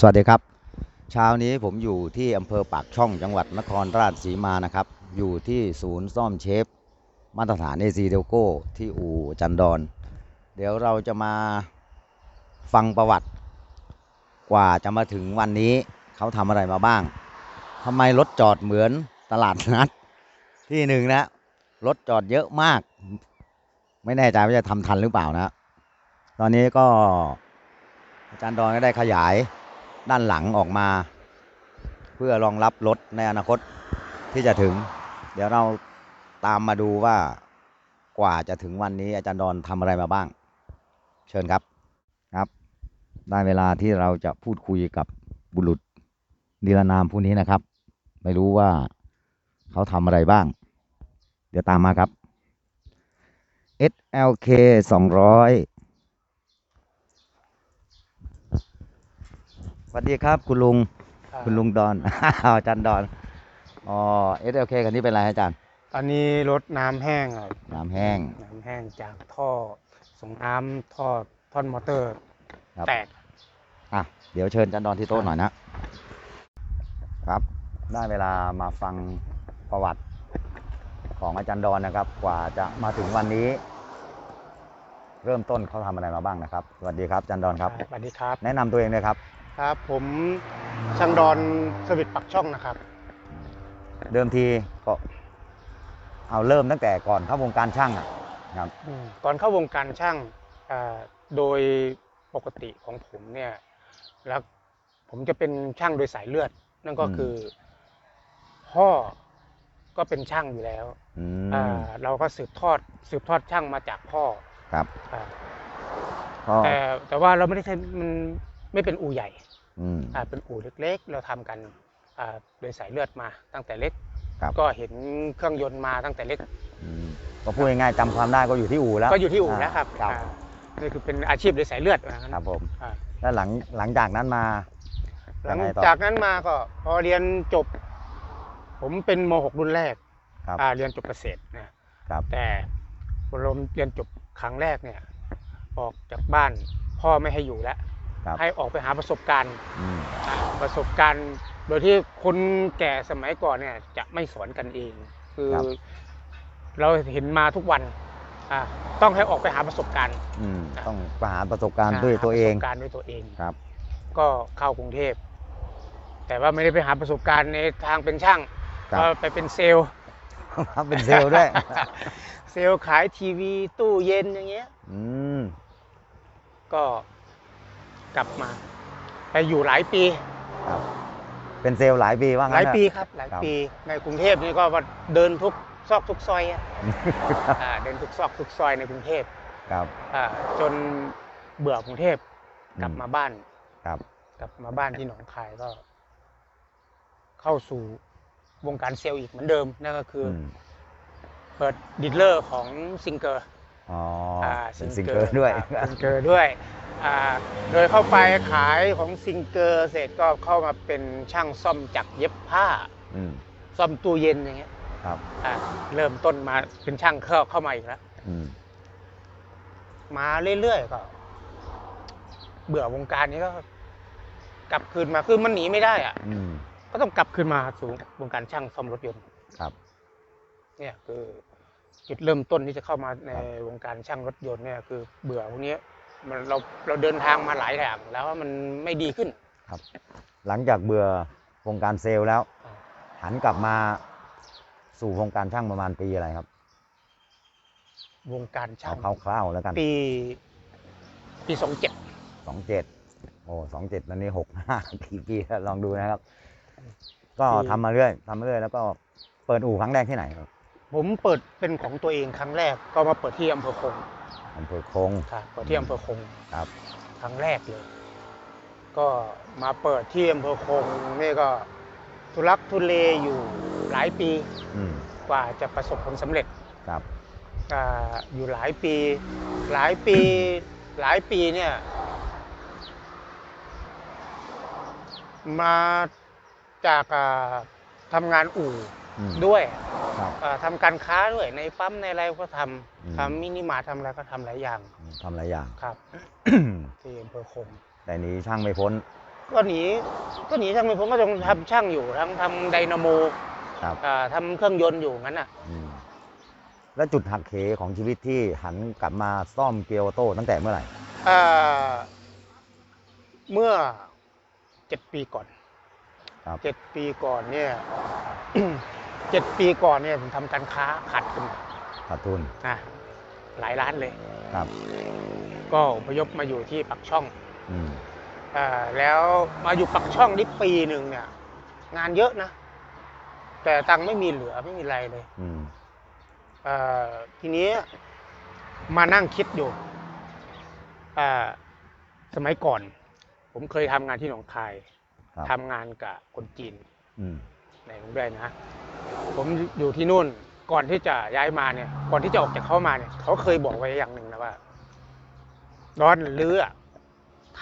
สวัสดีครับ เช้านี้ผมอยู่ที่อำเภอปากช่องจังหวัดนครราชสีมานะครับ อยู่ที่ศูนย์ซ่อมเชฟ มาตรฐานเอซีเดลโก้ที่อู่จันดอน เดี๋ยวเราจะมาฟังประวัติกว่าจะมาถึงวันนี้เขาทำอะไรมาบ้างทำไมรถจอดเหมือนตลาดนัด ที่หนึ่งนะรถจอดเยอะมาก ไม่แน่ใจว่าจะทำทันหรือเปล่านะ ตอนนี้ก็อาจารย์ดอนก็ได้ขยาย ด้านหลังออกมา เพื่อรองรับรถในอนาคตที่จะถึง เดี๋ยวเราตามมาดูว่ากว่าจะถึงวันนี้อาจารย์ดอนทำอะไรมาบ้าง เชิญครับครับ ได้เวลาที่เราจะพูดคุยกับบุรุษนิรนามผู้นี้นะครับ ไม่รู้ว่าเขาทำอะไรบ้าง เดี๋ยวตามมาครับ SLK 200 วัสดีครับ คุณลุงคุณลุงดอนอาจารย์ดอนอ๋อ SLK คันนี้เป็นอะไรอาจารย์ตอนนี้รถน้ำแห้งครับน้ำแห้งน้ำแห้งจากท่อส่งน้ำท่อท่อนมอเตอร์ครับแตกอะเดี๋ยวเชิญอาจารย์ดอนที่โต๊ะหน่อยนะครับ ได้เวลามาฟังประวัติของอาจารย์ดอนนะครับ กว่าจะมาถึงวันนี้ เริ่มต้นเขาทำอะไรมาบ้างนะครับสวัสดีครับอาจารย์ดอนครับสวัสดีครับ แนะนำตัวเองเลยครับ ครับ ผมช่างดอนสวิตปักช่องนะครับ เดิมทีก็เอาเริ่มตั้งแต่ก่อนเข้าวงการช่างอะครับ อืมก่อนเข้าวงการช่างอ่าโดยปกติของผมเนี่ยแล้วผมจะเป็นช่างโดยสายเลือด นั่นก็อืม คือพ่อก็เป็นช่างอยู่แล้วอือ่ามเราก็สืบทอดสืบทอดช่างมาจากพ่อครับอ่าก็แต่แต่ว่าเราไม่ได้ใช้มัน ไม่เป็นอู่ใหญ่อืมอ่าเป็นอู่เล็กๆ เราทำกันอ่าโดยสายเลือดมาตั้งแต่เล็กครับก็เห็นเครื่องยนต์มาตั้งแต่เล็กอืมก็พูดง่ายๆจำความได้ก็อยู่ที่อู่แล้ว ก็อยู่ที่อู่แล้วครับครับอ่านี่คือเป็นอาชีพโดยสายเลือดว่างั้นครับผมอ่าแล้วหลังหลังจากนั้นมา หลังยังไงต่อจากนั้นมาก็พอเรียนจบ ผมเป็นม .6 รุ่นแรกครับอ่าเรียนจบเกษตรนะครับแต่พอเราเรียนจบครั้งแรกเนี่ย ออกจากบ้านพ่อไม่ให้อยู่แล้ว ครับให้ออกไปหาประสบการณ์อืมอ่าประสบการณ์ โดยที่คนแก่สมัยก่อนเนี่ยจะไม่สอนกันเอง คือ ครับ เราเห็นมาทุกวันอ่าต้องให้ออกไปหาประสบการณ์อืมต้องไปหาประสบการณ์อ่าด้วยตัวเองหาประสบการณ์ด้วยตัวเอง ครับ ก็เข้ากรุงเทพ แต่ว่าไม่ได้ไปหาประสบการณ์ในทางเป็นช่างครับ ก็ไปเป็นเซลล์เป็นเซลล์ด้วย เซลล์ขายทีวีตู้เย็นอย่างเงี้ย อืมก็ กลับมา ไปอยู่หลายปี ครับ เป็นเซลล์หลายปีว่าหงั้ลานยเถอะปีครับ หลายครับปีในกรุงเทพนี่ก็ว่าเดินทุกซอกทุกซอยอะอ่าเดินทุกซอกทุกซอยในกรุงเทพครับอ่าจนเบื่อกรุงเทพกลับอืมมาบ้าน ครับ กลับมาบ้านที่หนองคายก็ เข้าสู่วงการเซลล์อีกเหมือนเดิมนั่นก็คืออือมเปิดดีลเลอร์ของซิงเกอร์ อ๋ออ่าเป็นซิงเกิลด้วยซิงเกอร์ด้วยอ่าโดยเข้าไปขายของซิงเกอร์เสร็จก็เข้ามาเป็นช่างซ่อมจักรเย็บผ้า อืมซ่อมตู้เย็นอย่างเงี้ยครับอ่าเริ่มต้นมาเป็นช่างเข้าเข้ามาอีกแล้ว อืมมาเรื่อยๆก็ เบื่อวงการนี้ก็ กลับคืนมาคือมันหนีไม่ได้อะอืมก็ต้องกลับคืนมาสู่วงการช่างซ่อมรถยนต์ ครับ เนี่ยคือ จุดเริ่มต้นที่จะเข้ามาในครับวงการช่างรถยนต์เนี่ยคือเบื่อพวกนี้มันเราเราเดินทางมาหลายอย่างแล้วมันไม่ดีขึ้นครับ หลังจากเบื่อวงการเซลล์แล้วอ่าหันกลับมาสู่วงการช่างประมาณปีอะไรครับ วงการช่าเอางคร่าวๆแล้วกัน ปีปีสองเจ็ดสองเจ็ดโอ้สองเจ็ดตอนนี้หกห้ากี่ปีแล้วลองดูนะครับ ก็ทำมาเรื่อยทำมาเรื่อยแล้วก็เปิดอู่ครั้งแรกที่ไหนครับ ผมเปิดเป็นของตัวเองครั้งแรกก็มาเปิดที่อำเภอคงอำเภอคงครับเปิดที่อำเภอคงครับครั้งแรกเลย ก็มาเปิดที่อำเภอคงนี่ก็ทุลักทุเลอยู่หลายปีอืมกว่าจะประสบผลสำเร็จครับอ่าอยู่หลายปี หลายปี หลายปีเนี่ย มาจากอ่า ทำงานอู่อืม ด้วยครับอ่าทำการค้าด้วยในปั๊มในอะไรก็ทอืมำทำมินิมาร์ททำอะไรก็ทำหลายอย่างทำหลายอย่าง ครับ ที่อำเภอคง แต่หนี้ช่างไม่พ้นก็หนีก็หนีช่างไม่ผมก็ต้องทำช่างอยู่ทั้งทำไดนาโมครับอ่าทำเครื่องยนต์อยู่งั้นน่ะอืมแล้วจุดหักเหของชีวิตที่หันกลับมาซ่อมเกียร์ออโต้ตั้งแต่เมื่อไหร่อ่าเมื่อเจ็ดปีก่อน ครับเจ็ดปีก่อนเนี่ยเจ็ดปีก่อนเนี่ยผมทำการค้าขาดทุนขาดทุนนะหลายล้านเลยครับ ก็อพยพมาอยู่ที่ปักช่องอืมอ่าแล้วมาอยู่ปักช่องนี่ปีหนึ่งเนี่ย งานเยอะนะ แต่ตังค์ไม่มีเหลือไม่มีอะไรเลยอืมเอ่อทีนี้มานั่งคิดอยู่อ่าสมัยก่อน ผมเคยทำงานที่หนองคาย ครับทำงานกับคนจีนอืมในโรงเรียนนะ ผมอยู่ที่นู่นก่อนที่จะย้ายมาเนี่ย ก่อนที่จะออกจากเขามาเนี่ย เขาเคยบอกไว้อย่างหนึ่งนะว่าร้อนหรืออะ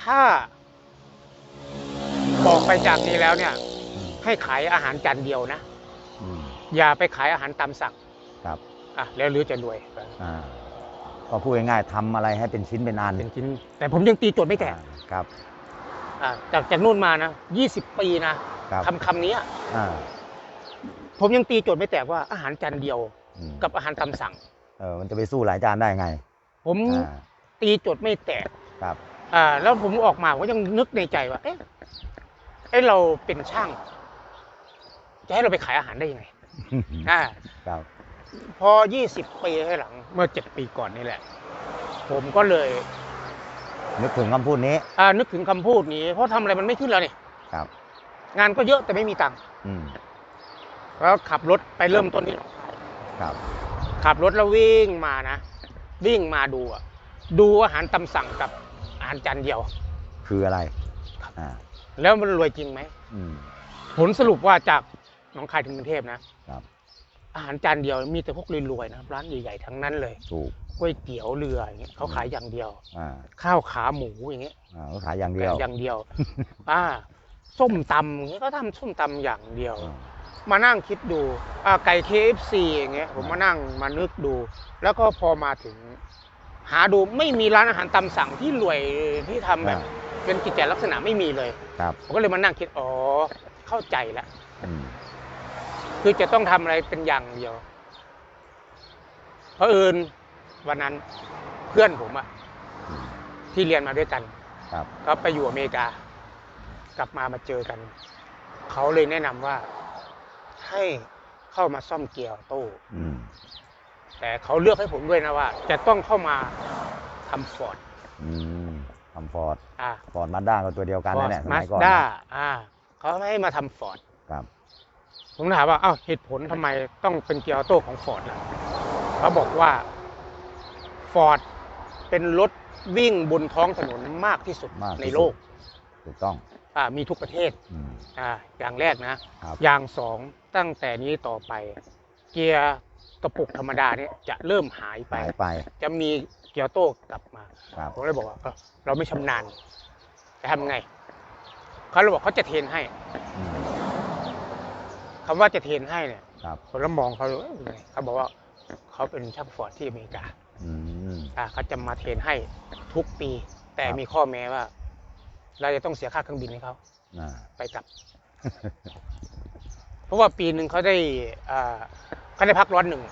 ถ้าบอกไปจากนี้แล้วเนี่ยอืมให้ขายอาหารจานเดียวนะ อืมอย่าไปขายอาหารตามสั่งครับอะแล้วหรือจะรวยอ่าก็พูดง่ายๆทำอะไรให้เป็นชิ้นเป็นอันเป็นชิ้นแต่ผมยังตีโจทย์ไม่แตกอ่าครับ อะจากจากนู่นมานะยี่สิบปีนะครับคำคำนี้อะอ่าผมยังตีโจทย์ไม่แตกว่าอาหารจานเดียวอืมกับอาหารตามสั่ง เออมันจะไปสู้หลายจานได้ไงผมอ่าตีโจทย์ไม่แตกครับอ่าแล้วผมออกมาผมก็ยังนึกในใจว่า เอ๊ะเอ๊ะเราเป็นช่าง จะให้เราไปขายอาหารได้ยังไงอ่า ครับพอ 20 ปีให้หลัง เมื่อ 7 ปีก่อนนี่แหละ ผมก็เลย นึกถึงคำพูดนี้ อ่านึกถึงคำพูดนี้ เพราะทำอะไรมันไม่ขึ้นแล้วนี่ครับ งานก็เยอะแต่ไม่มีตังค์อืมแล้วขับรถไปเริ่มต้นที่หนองคายครับ ขับรถแล้ววิ่งมานะ วิ่งมาดูอะดูอาหารตามสั่งกับอาหารจานเดียว คืออะไรอ่าแล้วมันรวยจริงไหม อืม ผลสรุปว่าจากหนองคายถึงกรุงเทพนะครับ อาหารจานเดียวมีแต่พวกรวยๆนะครับร้านใหญ่ๆทั้งนั้นเลยถูกก๋วยเตี๋ยวเรืออย่างเงี้ยเขาขายอย่างเดียว อ่าข้าวขาหมูอย่างเงี้ยอ่าก็ขายอย่างเดียวอย่างเดียว อ่า ส้มตำอย่างเงี้ยก็ทำส้มตำอย่างเดียว อ่า มานั่งคิดดูอ่าไก่ KFC อย่างเงี้ยผมมานั่งมานึกดู แล้วก็พอมาถึง หาดูไม่มีร้านอาหารตามสั่งที่รวยที่ทำแบบเป็นกิจลักษณะไม่มีเลย ครับผมก็เลยมานั่งคิด อ๋อ เข้าใจแล้ว อืม คือจะต้องทำอะไรเป็นอย่างเดียว เพราะเอิญวันนั้นเพื่อนผมอะอืมที่เรียนมาด้วยกันครับก็ไปอยู่อเมริกา กลับมามาเจอกัน เขาเลยแนะนำว่า ให้เข้ามาซ่อมเกียร์ออโต้อืมแต่เขาเลือกให้ผมด้วยนะว่า จะต้องเข้ามาทำฟอร์ดอืมทำฟอร์ดอ่าฟอร์ดมาด้าก็ตัวเดียวกันนั่นแหละสมามัสยก่อนด้านะอ่าเขาไม่ให้มาทำฟอร์ดครับ ผมถามว่า เอ้าเหตุผลทำไมต้องเป็นเกียร์ออโต้ของฟอร์ดล่ะเขาบอกว่าฟอร์ดเป็นรถวิ่งบนท้องถนนมากที่สุดมากที่สุดในโลก ถูกต้องอ่ามีทุกประเทศอืมอ่าอย่างแรกนะครับอย่างสองตั้งแต่นี้ต่อไป เกียร์กระปุกธรรมดาเนี่ยจะเริ่มหายไปหายไป จะมีเกียร์ออโต้กลับมาครับผมเลยบอกว่าเอ้าเราไม่ชำนาญจะทำไงเขาเลยบอกเขาจะเทรนให้อืม คำว่าจะเทรนให้เนี่ยครับผมแล้วมองเขาเลยเอ้ยยังไงเขาบอกว่าเขาเป็นช่างฟอร์ดที่อเมริกาอืม อ่าเขาจะมาเทรนให้ทุกปี แต่มีข้อแม้ว่า เราจะต้องเสียค่าเครื่องบินให้เขาอ่า ไปกลับ เพราะว่าปีหนึ่งเขาได้อ่าเขาได้พักร้อนหนึ่ง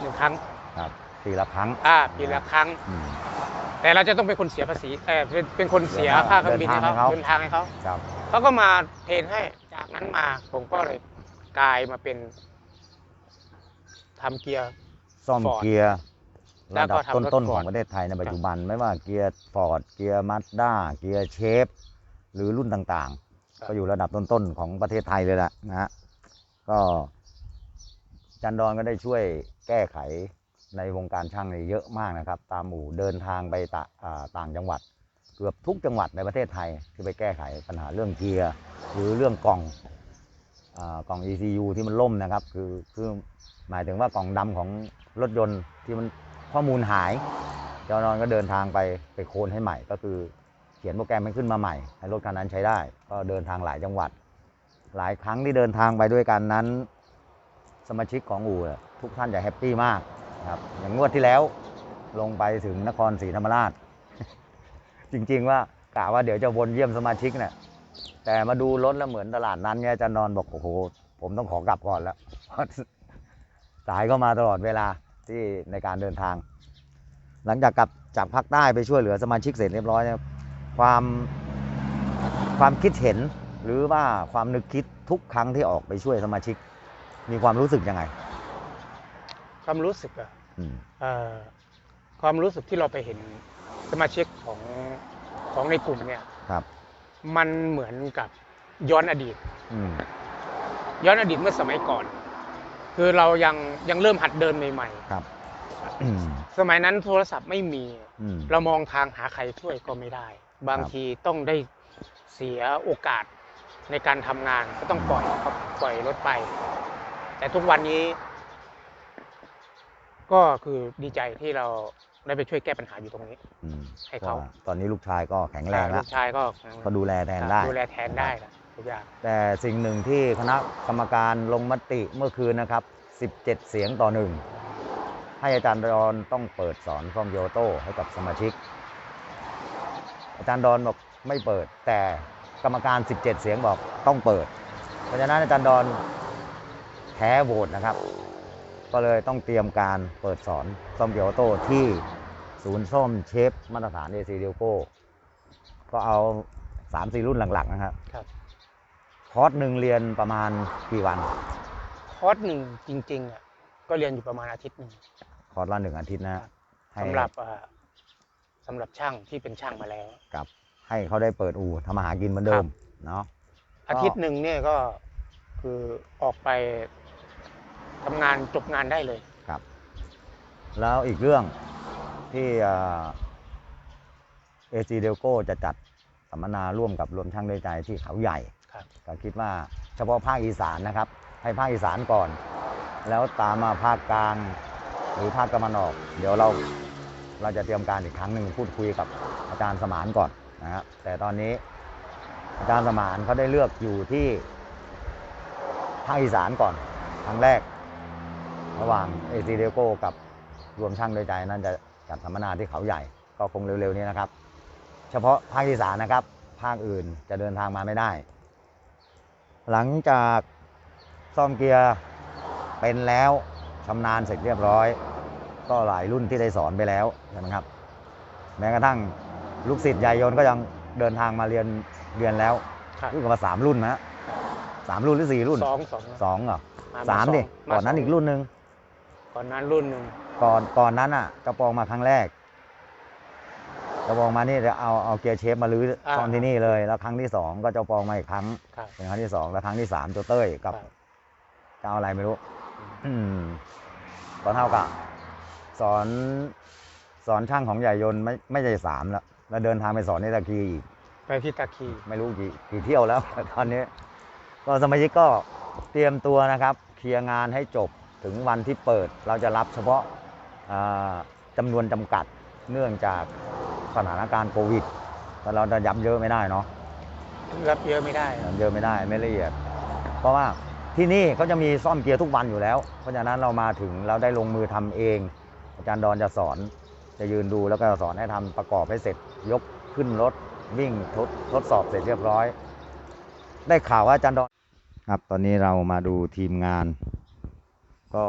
หนึ่งครั้ง ครับปีละครั้งอ่าปีละครั้ง อืม แต่เราจะต้องเป็นคนเสียภาษีเออเป็นเป็นคนเสียค่าเครื่องบินให้เขาเดิเดินนทาทางงให้ให้เขา เขาครับเขาก็มาเทรนให้จากนั้นมาผมก็เลย กลายมาเป็นทำเกียร์ ซ่อม Ford เกียร์แล้ระวก็ดับทำรถต้นๆ Ford ของประเทศไทยในปัจจุบัน ไม่ว่าเกียร์ฟอร์ดเกียร์มาสด้าเกียร์เชฟหรือรุ่นต่างครับ ๆ ก็อยู่ระดับต้น ๆ ของประเทศไทยเลยล่ะนะฮะก็จันดอนก็ได้ช่วยแก้ไขในวงการช่างเนี่ยเยอะมากนะครับ ตามหมู่เดินทางไปตะอ่าต่างจังหวัด เกือบทุกจังหวัดในประเทศไทยที่ไปแก้ไขปัญหาเรื่องเกียร์หรือเรื่องกล่องอา กล่อง ECU ที่มันล่มนะครับ คือคือหมายถึงว่ากล่องดำของรถยนต์ที่มันข้อมูลหาย เจ้านอนก็เดินทางไปไปโคนให้ใหม่ ก็คือเขียนโปรแกรมมันขึ้นมาใหม่ให้รถคันนั้นใช้ได้ ก็เดินทางหลายจังหวัด หลายครั้งที่เดินทางไปด้วยกันนั้น สมาชิกของอู่ทุกท่านจะแฮปปี้มากครับอย่างงวดที่แล้วลงไปถึงนครศรีธรรมราช จริงๆว่ากะว่าเดี๋ยวจะวนเยี่ยมสมาชิกเนี่ย แต่มาดูรถแล้วเหมือนตลาดนั้นเนี่ยอาจารย์นอนบอกโอ้โห ผมต้องขอกลับก่อนแล้วสายก็มาตลอดเวลาที่ในการเดินทาง หลังจากกลับจากภาคใต้ไปช่วยเหลือสมาชิกเสร็จเรียบร้อยเนี่ยความความคิดเห็นหรือว่าความนึกคิดทุกครั้งที่ออกไปช่วยสมาชิก มีความรู้สึกยังไง ความรู้สึกอะอืมเอ่อความรู้สึกที่เราไปเห็นสมาชิกของของในกลุ่มเนี่ยครับ มันเหมือนกับย้อนอดีตอืมย้อนอดีตเมื่อสมัยก่อน คือเรายังยังเริ่มหัดเดินใหม่ครับอืมๆสมัยนั้นโทรศัพท์ไม่มีอืมเรามองทางหาใครช่วยก็ไม่ได้ บางครับทีต้องได้เสียโอกาสในการทำงานก็ต้องปล่อยครับปล่อยรถไป แต่ทุกวันนี้ ก็คือดีใจที่เรา ได้ไปช่วยแก้ปัญหาอยู่ตรงนี้ อืมให้เขา ก็ตอนนี้ลูกชายก็แข็งแรงลูแล้วกชายก็ก็ดูแลแทนได้ ดูแลแทนได้ครับทุกอย่าง แต่สิ่งหนึ่งที่คณะกรรมการลงมติเมื่อคืนนะครับ 17 เสียงต่อหนึ่งให้อาจารย์ดอนต้องเปิดสอนฟอร์มโยโต้ให้กับสมาชิก อาจารย์ดอนบอกไม่เปิด แต่กรรมการ 17 เสียงบอกต้องเปิด เพราะฉะนั้นอาจารย์ดอนแพ้โหวตนะครับ ก็เลยต้องเตรียมการเปิดสอนซ่อมโยโต้ที่ ศูนย์ซ่อมเชฟมาตรฐานเอซีเดียโก้ก็เอา3-4รุ่นหลักๆนะครับ ครับคอร์สหนึ่งเรียนประมาณกี่วัน คอร์สหนึ่งจริงๆอะก็เรียนอยู่ประมาณอาทิตย์หนึ่งคอร์สละหนึ่งอาทิตย์นะให้สำหรับอ่าสำหรับช่างที่เป็นช่างมาแล้ว กับให้เขาได้เปิดอู่ทำมาหากินเหมือนเดิม เนาะอาทิตย์หนึ่งเนี่ยก็คือออกไปทำงานจบงานได้เลยครับ แล้วอีกเรื่อง ที่เอซีเดลโก้จะจัดสัมมนาร่วมกับรวมช่างด้วยใจที่เขาใหญ่ครับก็คิดว่าเฉพาะภาคอีสานนะครับ ให้ภาคอีสานก่อน แล้วตามมาภาคกลางหรือภาคตะวันออก เดี๋ยวเราเราจะเตรียมการอีกครั้งหนึ่งพูดคุยกับอาจารย์สมานก่อนนะครับแต่ตอนนี้อาจารย์สมานเขาได้เลือกอยู่ที่ภาคอีสานก่อนครั้งแรก ระหว่างเอซีเดโก้กับรวมช่างด้วยใจนั่นจะ จัดสัมมนาที่เขาใหญ่ก็คงเร็วๆนี้นะครับ เฉพาะภาคอีสานนะครับ ภาคอื่นจะเดินทางมาไม่ได้ หลังจากซ่อมเกียร์เป็นแล้วชำนาญเสร็จเรียบร้อย ก็หลายรุ่นที่ได้สอนไปแล้วใช่ไหมครับ แม้กระทั่งลูกศิษย์ยายยนต์ก็ยังเดินทางมาเรียนเรียนแล้วครับรู้สึกว่าสามรุ่นนะสามรุ่นหรือสี่รุ่นสองสองสองเหรอมาสามดิสงก่อนนั้นสงอีกรุ่นหนึ่งก่อนนั้นรุ่นหนึ่ง ก่อนก่อนนั้นอะ กระปองมาครั้งแรก กระปองมานี่จะเอาเอาเกียร์เชฟมาลื้อซ่อมที่นี่เลย แล้วครั้งที่สองก็เจ้าปองมาอีกครั้งครับ เป็นครั้งที่สองแล้วครั้งที่สามตัวเต้ยกับครับเจ้าอะไรไม่รู้ อืมก็เท่ากับสอนสอนช่างของใหญ่ยนต์ไม่ไม่ใช่สามแล้วแล้วเดินทางไปสอนในตะกีอีก ไปที่ตะคี ไม่รู้กี่กี่เที่ยวแล้ว ตอนนี้ ก็สมาชิกก็เตรียมตัวนะครับ เคลียร์งานให้จบถึงวันที่เปิด เราจะรับเฉพาะอ่า จำานวนจำกัดเนื่องจากสถานการณ์โควิดแต่เราจะย้ำเยอะไม่ได้เนาะรับเยอะไม่ได้ย้ำเยอะไม่ได้ไม่ละเอียด เพราะว่าที่นี่เขาจะมีซ่อมเกียร์ทุกวันอยู่แล้ว เพราะฉะนั้นเรามาถึงเราได้ลงมือทำเอง อาจารย์ดอนจะสอนจะยืนดูแล้วก็สอนให้ทำประกอบให้เสร็จยกขึ้นรถวิ่งทดทดสอบเสร็จเรียบร้อย ได้ข่าวว่าอาจารย์ดอนครับ ตอนนี้เรามาดูทีมงาน ก็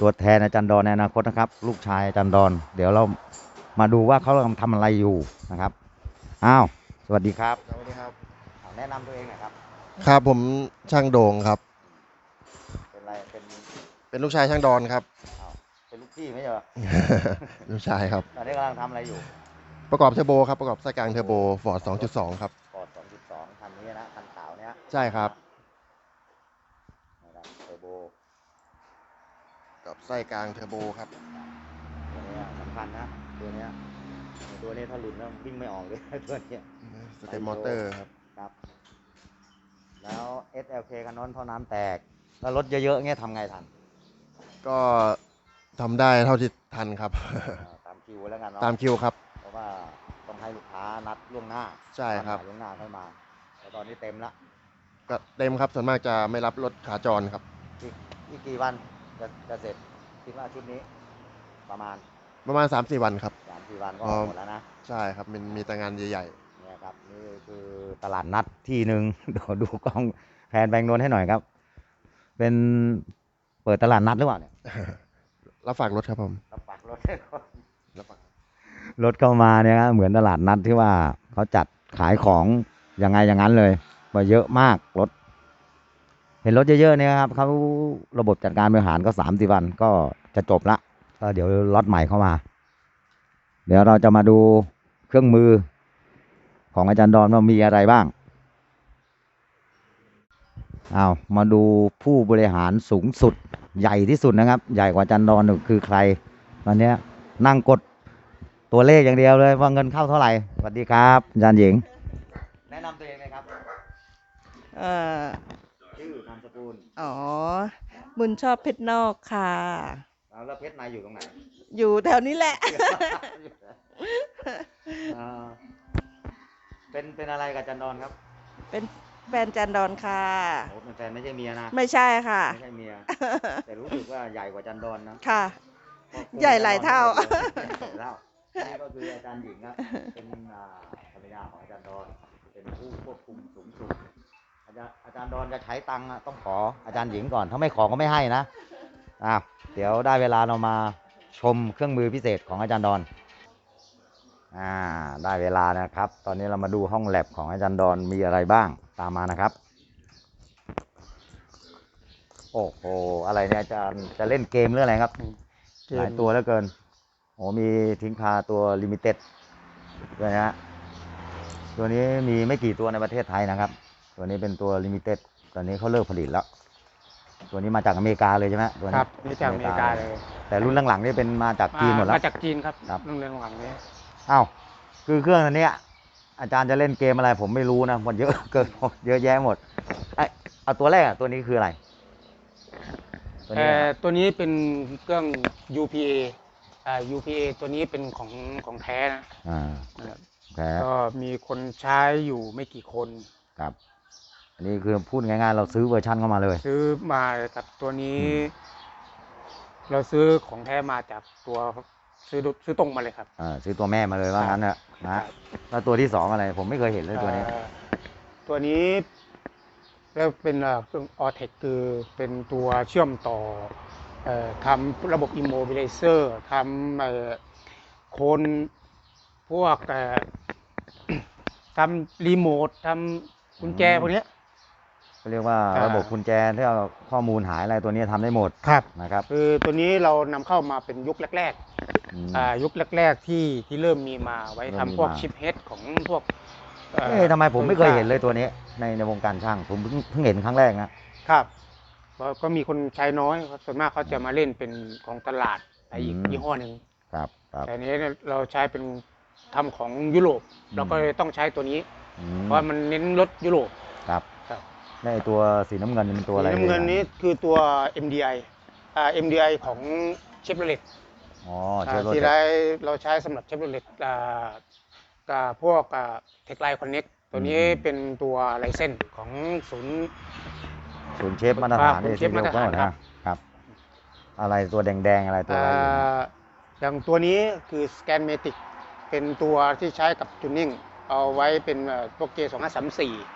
ตัวแทนอาจารย์ดอนในอนาคตนะครับ ลูกชายอาจารย์ดอน เดี๋ยวเรามาดูว่าเขากำลังทำอะไรอยู่นะครับอ้าวสวัสดีครับสวัสดีครับ แนะนำตัวเองหน่อยครับ ครับผมช่างโด่งครับ เป็นอะไรเป็นเป็นลูกชายช่างดอนครับ อ้าวเป็นลูกพี่ไม่ใช่เหรอลูกชายครับ ตอนนี้กำลังทำอะไรอยู่ประกอบเทอร์โบครับประกอบไส้กลางเทอร์โบฟอร์ด2.2 ครับ ปอด2.2คันนี้นะคันขาวเนี้ยใช่ครับนะครับเทอร์โบ กับไส้กลางเทอร์โบครับตัวเนี้ยสำคัญนะตัวเนี้ยตัวนี้ถ้าหลุดแล้ววิ่งไม่ออกเลยตัวเนี้ยสเต็ปมอเตอร์ครับครับ แล้ว SLK คันนั้นท่อน้ำแตก แล้วรถเยอะๆเงี้ยทำไงทัน ก็ทำได้เท่าที่ทันครับเอ่อตามคิวแล้วกันเนาะตามคิวครับ เพราะว่าต้องให้ลูกค้านัดล่วงหน้าใช่ครับนัดหมายล่วงหน้าค่อยมาแต่ตอนนี้เต็มละก็เต็มครับส่วนมากจะไม่รับรถขาจรครับ อีกอีกกี่วัน จะจะเสร็จคิดว่าชุดนี้ ประมาณประมาณ 3-4 วันครับ สามสี่วันก็อ๋อ หมดแล้วนะใช่ครับมันมีแต่งานใหญ่เนี่ยครับนี่คือตลาดนัดที่หนึ่ง เดี๋ยวดูกล้องแผนแบงค์นนให้หน่อยครับ เป็นเปิดตลาดนัดหรือเปล่าเนี่ยรับฝากรถครับผมรับฝากรถให้ก่อนรถเข้ามาเนี่ยครับเหมือนตลาดนัดที่ว่าเขาจัดขายของยังไงอย่างนั้นเลยมาเยอะมากรถ เห็นรถเยอะๆเนี่ยครับเขาระบบจัดการบริหารก็สามสี่วันก็จะจบละก็เดี๋ยวล็อตใหม่เข้ามา เดี๋ยวเราจะมาดูเครื่องมือของอาจารย์ดอนว่ามีอะไรบ้างเอามาดูผู้บริหารสูงสุดใหญ่ที่สุดนะครับ ใหญ่กว่าอาจารย์ดอนคือใคร ตอนเนี้ยนั่งกดตัวเลขอย่างเดียวเลยว่าเงินเข้าเท่าไหร่สวัสดีครับอาจารย์หญิง แนะนำตัวเองเลยครับ เอ่อชื่อนามสกุลอ๋อ บุญชอบเพชรนอกค่ะ แล้วเพชรนายอยู่ตรงไหน อยู่แถวนี้แหละอ่าเป็นเป็นอะไรกับอาจันดอนครับ เป็นแฟนจันดอนค่ะโอ้เป็นแฟนไม่ใช่เมียนะ ไม่ใช่ค่ะ ไม่ใช่เมีย แต่รู้สึกว่าใหญ่กว่าอาจันดอนนะ ค่ะก็คงใหญ่หลายเท่าใหญ่หลายเท่านี่ก็คืออาจารย์หญิงครับ เป็นอ่าภรรยาของอาจารย์ดอน เป็นผู้ควบคุมสูงสุด อาจารย์อาจารย์ดอนจะใช้ตังค์อะต้องขออาจารย์หญิงก่อน ถ้าไม่ขอก็ไม่ให้นะอะเดี๋ยวได้เวลาเรามาชมเครื่องมือพิเศษของอาจารย์ดอนอ่าได้เวลานะครับ ตอนนี้เรามาดูห้องแลบของอาจารย์ดอนมีอะไรบ้างตามมานะครับ โอ้โหอะไรเนี่ยอาจารย์จะเล่นเกมหรืออะไรครับ เกม หลายตัวเหลือเกินโอ้มีทิ้งคาตัวลิมิเต็ดด้วยนะฮะตัวนี้มีไม่กี่ตัวในประเทศไทยนะครับ ตัวนี้เป็นตัวลิมิเต็ดตอนนี้เขาเลิกผลิตแล้ว ตัวนี้มาจากอเมริกาเลยใช่ไหมตัวนี้ครับนี่จากอเมริกาเลยแต่รุ่นหลังๆนี่เป็นมาจากจีนหมดแล้ว มาจากจีนครับครับเรื่องเรื่องหลังนี้อ้าวคือเครื่องอันเนี้ยอาจารย์จะเล่นเกมอะไรผมไม่รู้นะมันเยอะเกินเยอะแยะหมดไอยเอาตัวแรกอะตัวนี้คืออะไรตัวเอ่นี้อตัวนี้เป็นเครื่อง UPA อ่า UPA ตัวนี้เป็นของของแท้นะอ่านะครับแพ้ก็มีคนใช้อยู่ไม่กี่คนครับ อันนี้คือพูดง่ายๆ เราซื้อเวอร์ชันเข้ามาเลย ซื้อมาครับตัวนี้ เราซื้อของแท้มาจากตัวซื้อดูซื้อตรงมาเลยครับ อ่าซื้อตัวแม่มาเลยว่างั้นเนอะนะแล้วตัวที่สองอะไร ผมไม่เคยเห็นเลยตัวนี้ เอ่อตัวนี้แล้วเป็นเอ่อเครื่องออเทคคือเป็นตัวเชื่อมต่อเอ่อทำระบบ immobilizer ทำเอ่อโคนพวกเอ่อ ทำรีโมททำกุญแจอืมพวกเนี้ย เขาเรียกว่าอ่า ระบบกุญแจที่เอาข้อมูลหายอะไรตัวนี้ทำได้หมดครับ นะครับคือตัวนี้เรานำเข้ามาเป็นยุคแรกอืม ๆอ่ายุคแรกๆที่ที่เริ่มมีมาไว้เริ่ทำมมีพวกมา ชิปเฮดของพวกอ่อเอ๊ะทำไมผมไม่เคยเห็นเลยตัวนี้ ในในวงการช่างผมเพิ่งเพิ่งเห็นครั้งแรกนะครับก็ก็มีคนใช้น้อยส่วนมากเขาจะมาเล่นเป็นของตลาดไปอีกอืมยี่ห้อหนึ่ง ครับครับ แต่อันนี้เราใช้เป็นทำของยุโรป อืม เราก็เลยต้องใช้ตัวนี้ อืมเพราะมันเน้นรถยุโรปครับครับ แล้วไอ้ตัวสีน้ำเงินนี่เป็นตัวอะไรสีน้ำเงินอ่ยนี้คือตัว MDI อ่า MDI ของเชฟโรเลตอ๋อเชฟโรที่เลไรตเราใช้สำหรับเชฟโรเลตกับพวกเทคไลน์คอนเน็กตัวนี้อืมเป็นตัวไลเซนของศูนย์ ศูนย์เชฟมาตรฐานศูนย์เชฟมาตรฐานที่เดียวกัครับ ครับ อะไรตัวแดงๆอะไรตัวอะไรอยู่อ่าอย่างตัวนี้คือสแกนเมติกเป็นตัวที่ใช้กับจูนนิ่ง เอาไว้เป็นเอ่อพวกเกสองห้าสามสี่อืม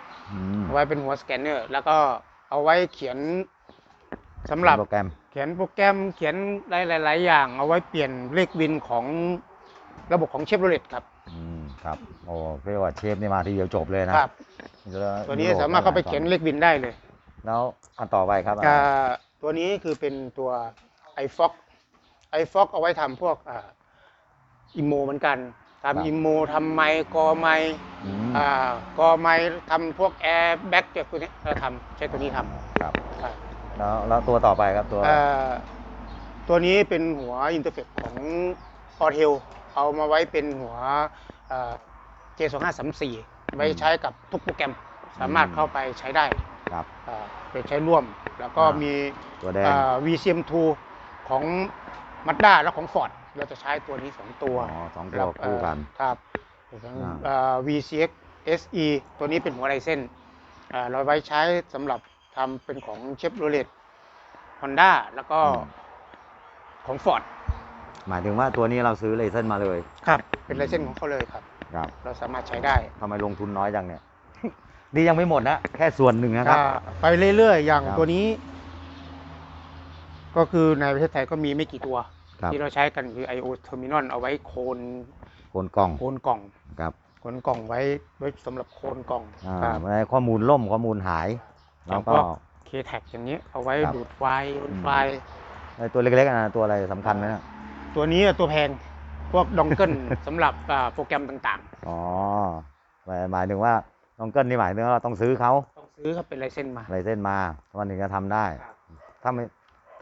เอาไว้เป็นหัวสแกนเนอร์ แล้วก็เอาไว้เขียนสำหรับโปรแกรม เขียนโปรแกรมเขียนหลาย ๆ อย่าง เอาไว้เปลี่ยนเลขวินของระบบของเชฟโรเลตครับ อืมครับ โอ้เรียกว่าเชฟนี่มาทีเดียวจบเลยนะครับ แล้วตัวนี้สามารถเข้าไปเขียนเลขวินได้เลยแล้วอันต่อไปครับอ่าตัวนี้คือเป็นตัว iFox iFox เอาไว้ทำพวกอิโมเหมือนกัน ทำอิโมทำไมค์กอไมค์อืมอ่ากอไมค์ทำพวกแอร์แบ็กจากตัวนี้เราทำใช้ตัวนี้ทำครับครับแล้วแล้วตัวต่อไปครับตัวเอ่อตัวนี้เป็นหัวอินเทอร์เฟซของออเทลเอามาไว้เป็นหัวเจสองห้าสามสี่ไว้ใช้กับทุกโปรแกรมสามารถเข้าไปใช้ได้ครับอ่าไปใช้ร่วม แล้วก็อ่ามีมีตัวแดงอ่า VCM2 ของ Mazda และของ Ford เราจะใช้ตัวนี้สองตัวอ๋อสองคตัวรับคู่กันเอ่อครับอ่าอ่า VCX SE ตัวนี้เป็นหัวไรเส้นอ่าเราไว้ใช้สำหรับทำเป็นของเชฟโรเลตฮอนด้าแล้วก็อืมของ Ford หมายถึงว่าตัวนี้เราซื้อเลเซนมาเลย ครับ เป็นไรเส้นของเขาเลยครับ ครับ เราสามารถใช้ได้ทำไมลงทุนน้อยจังเนี่ยนี่ยังไม่หมดนะ แค่ส่วนหนึ่งนะครับอ่าไปเรื่อยๆ อย่างครับตัวนี้ ก็คือในประเทศไทยก็มีไม่กี่ตัว ครับที่เราใช้กันคือ IO Terminal เอาไว้โคนโคนกล้องโคนกล่องครับโคนกล่องไว้ไว้สำหรับโคนกล่องอ่าครับไม่ให้ข้อมูลล่มข้อมูลหายแล้วก็พวกเคแท็กอย่างนี้เอาไว้ครับ ดูดไฟล์ดูดอืมไฟล์ไอ้ตัวเล็กๆนะตัวอะไรสำคัญไหมนะตัวนี้ตัวแพงพวกดองเกิล สำหรับอ่าโปรแกรมต่างอ๋อหมายหมายถึงว่าน้องเกิลนี่หมายถึงว่าต้องซื้อเขาๆ ต้องซื้อครับเป็นไลเซนส์มา ลายเส้นมาวันหนึ่งจะทำได้ ครับ ถ้าไม่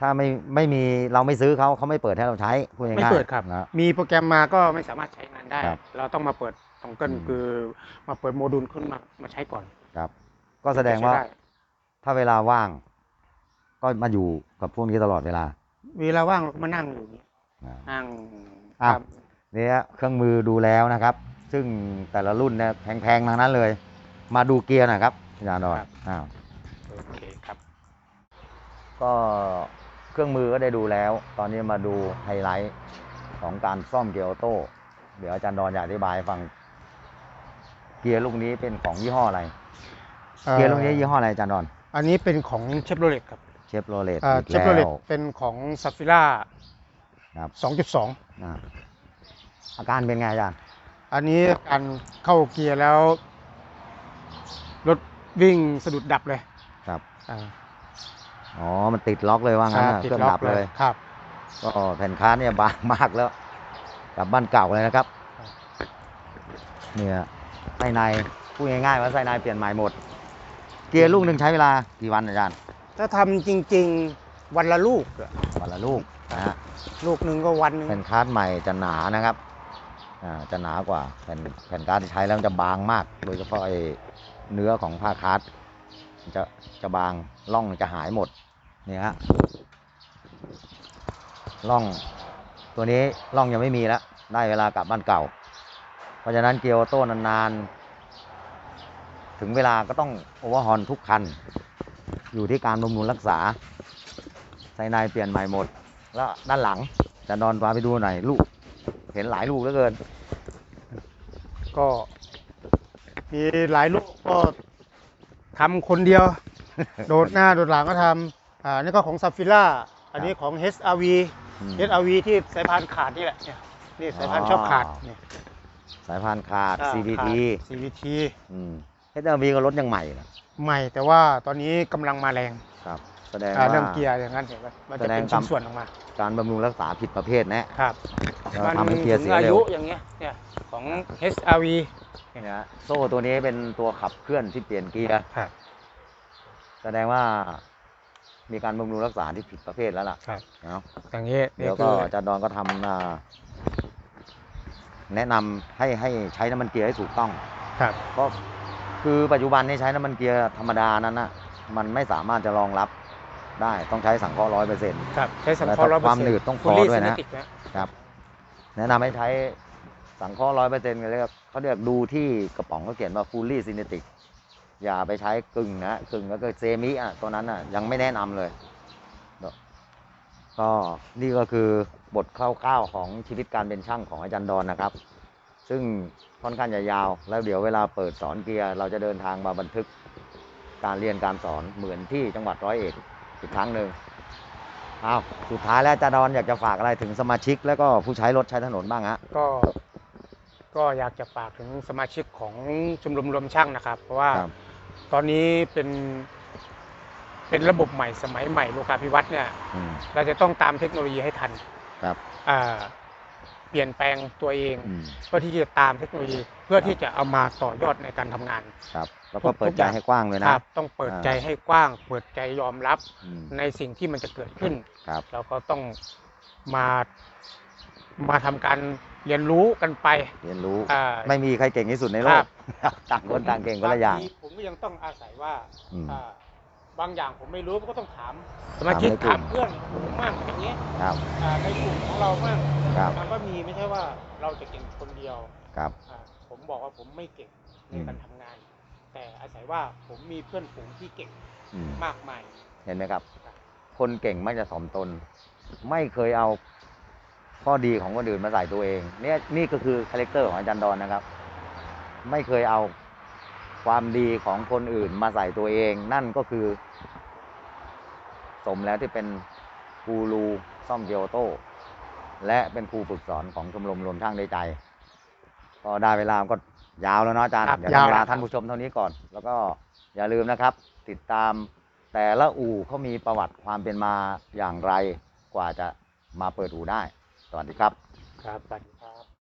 ถ้าไม่ไม่มีเราไม่ซื้อเขาเขาไม่เปิดให้เราใช้พูดง่ายๆไม่เปิดครับ นะ มีโปรแกรมมาก็ไม่สามารถใช้งานได้ ครับเราต้องมาเปิดดองเกิลอืม คือมาเปิดโมดูลขึ้นมามาใช้ก่อนครับ ก็แสดงว่าจะใช้ไถ้าเวลาว่าง ก็มาอยู่กับพวกนี้ตลอดเวลาเวลาว่างเราก็มานั่งอยู่อย่างนี้อ่านั่งอะทเนี่ยเครื่องมือดูแล้วนะครับ ซึ่งแต่ละรุ่นเนี่ยแพงๆทั้งนั้นเลย มาดูเกียร์หน่อยครับอาจารย์ดอนอ้าวำโอเคครับ ก็ เครื่องมือก็ได้ดูแล้ว ตอนนี้มาดูไฮไลท์ของการซ่อมเกียร์ออโต้ เดี๋ยวอาจารย์ดอนอยากอธิบายให้ฟัง เกียร์ลูกนี้เป็นของยี่ห้ออะไร เกียร์ลูกนี้ยี่ห้ออะไรอาจารย์ดอน อันนี้เป็นของเชฟโรเลตครับเชฟโรเลตเชฟโรเลตเป็นของซัฟฟิล่าครับ2.2อ่าอาการเป็นไงอาจารย์ อันนี้การเข้าเกียร์แล้ว รถวิ่งสะดุดดับเลย ครับ อ่าอ๋อ มันติดล็อกเลยว่างั้นน่ะติเครื่องล็ดับเลย ครับ ก็แผ่นค้าเนี่ยบางมากแล้วกลับบ้านเก่าเลยนะครับ เนี่ยไส้ในพูดง่ายๆว่าไส้ในเปลี่ยนใหม่หมด เกียร์ลูกหนึ่งใช้เวลากี่วันอาจารย์ ถ้าทำจริง ๆ วันละลูกอะวันละลูกนะฮะลูกหนึ่งก็วันหนึ่งแผ่นคาร์ดใหม่จะหนานะครับ อ่า จะหนากว่าแผ่นแผ่นการ์ดที่ใช้แล้วมันจะบางมาก โดยเฉพาะไอ้เนื้อของผ้าคาร์ดมัน จะจะบางร่องจะหายหมดเนี่ยฮะร่องตัวนี้ร่องยังไม่มีแล้ว ได้เวลากลับบ้านเก่า เพราะฉะนั้นเกียร์ออโต้นานๆ ถึงเวลาก็ต้องโอเวอร์ฮอนทุกคัน อยู่ที่การบำรุงรักษาไซนายเปลี่ยนใหม่หมด แล้วด้านหลังจะนอนพาไปดูหน่อยลูก เห็นหลายลูกเหลือเกิน ก็มีหลายลูกก็ ทำคนเดียว โดดหน้าโดดหลังก็ทำอ่านี่ก็ของซัฟฟิล่าอันนี้ของ HRV อืม HRV ที่สายพานขาดนี่แหละเนี่ยนี่สายพานอ๋อชอบขาดเนี่ยสายพานขาด อ่า CVT ขาด CVT อืม HRV ก็รถยังใหม่นะใหม่แต่ว่าตอนนี้กำลังมาแรงครับ แสดงอ่าว่า เรื่องเกียร์อย่างนั้นเห็นไหมมันจะเป็นแสดงชิ้นกำส่วนออกมาการบำรุงรักษาผิดประเภทแนะ ครับเรามันทำให้เกียร์ถึเสีงยอาเร็ยุวอย่างเงี้ยเนี่ย ของ HRV เนี่ยโซ่ตัวนี้เป็นตัวขับเคลื่อนที่เปลี่ยนเกียร์ครับ แสดงว่ามีการบำรุงรักษาที่ผิดประเภทแล้วล่ะครับ เนาะอย่างนี้เดี๋ยวนี่ก็คืออาจารย์ดอนก็ทำอ่าแนะนำให้ให้ใช้น้ำมันเกียร์ให้ถูกต้อง ครับเพราะคือปัจจุบันนี้ใช้น้ำมันเกียร์ธรรมดานั้นนะมันไม่สามารถจะรองรับได้ต้องใช้สังเคราะห์ร้อยเปอร์เซ็นต์ ครับ ใช้สังแล้วเคราะห์ร้อยเปอคร์วามเซ็นต์หนืดต้องพอด้วยนะ ครับ แนะนำให้ใช้ สังเคราะห์ร้อยเปอร์เซ็นต์กันเลยครับเขาเรียกดูที่กระป๋องเขาเขียนว่า fully synthetic อย่าไปใช้กึ่งนะกึ่งก็คือเซมิอะตัวนั้นอะยังไม่แนะนำเลย ก็นี่ก็คือบทคร่าวๆของชีวิตการเป็นช่างของอาจารย์ดอนนะครับ ซึ่งค่อนข้างจะยาว แล้วเดี๋ยวเวลาเปิดสอนเกียร์เราจะเดินทางมาบันทึกการเรียนการสอนเหมือนที่จังหวัดร้อยเอ็ดอีกครั้งหนึ่งอ้าวสุดท้ายแล้วอาจารย์ดอนอยากจะฝากอะไรถึงสมาชิก แล้วก็ผู้ใช้รถใช้ถนนบ้างฮะก็ ก็อยากจะฝากถึงสมาชิกของชมรมรวมช่างนะครับ เพราะว่าครับ ตอนนี้เป็นเป็นระบบใหม่สมัยใหม่โลกาภิวัตน์เนี่ย อืมเราจะต้องตามเทคโนโลยีให้ทันครับอ่าเปลี่ยนแปลงตัวเอง อืมเพื่อที่จะตามเทคโนโลยีเพื่อที่จะเอามาต่อยอดในการทำงาน ครับแล้วก็เปิดใจให้กว้างเลยคนะรับต้องเปิดอ่าใจให้กว้าง เปิดใจยอมรับอืมในสิ่งที่มันจะเกิดขึ้น ครับ เราก็ต้องมา มาทำการเรียนรู้กันไป เรียนรู้อ่าไม่มีใครเก่งที่สุดในโลครักบต่างคนต่างเก่งคนละอย่างบทีผมก็ยังต้องอาศัยว่าอืมอ่าบางอย่างผมไม่รู้ผมก็ต้องถามสมาชิกถามในกลุ่มถามเพื่อนผมมั่งอย่างเงี้ยครับอ่าในกลุ่มของเรามั่งครับมันก็มีไม่ใช่ว่าเราจะเก่งคนเดียวครับอ่าผมบอกว่าผมไม่เก่งในอืมการทำงาน แต่อาศัยว่าผมมีเพื่อนฝูงที่เก่งอืมมากมาย เห็นไหมครับ คนเก่งไม่จะถ่อมตน ไม่เคยเอา ข้อดีของคนอื่นมาใส่ตัวเองเนี่ยนี่ก็คือคาแรคเตอร์ของอาจารย์ดอนนะครับ ไม่เคยเอาความดีของคนอื่นมาใส่ตัวเอง นั่นก็คือ สมแล้วที่เป็นกูรูซ่อมเกียวโต้และเป็นครูฝึกสอนของชมรมรวมช่างได้ใจก็ได้เวลาก็ยาวแล้วเนาะอาจารย์ครับเดี๋ยวเรายาวลาแล้วท่านผู้ชมเท่านี้ก่อน แล้วก็อย่าลืมนะครับ ติดตามแต่ละอู่เขามีประวัติความเป็นมาอย่างไรกว่าจะมาเปิดอู่ได้ สวัสดีครับ ครับ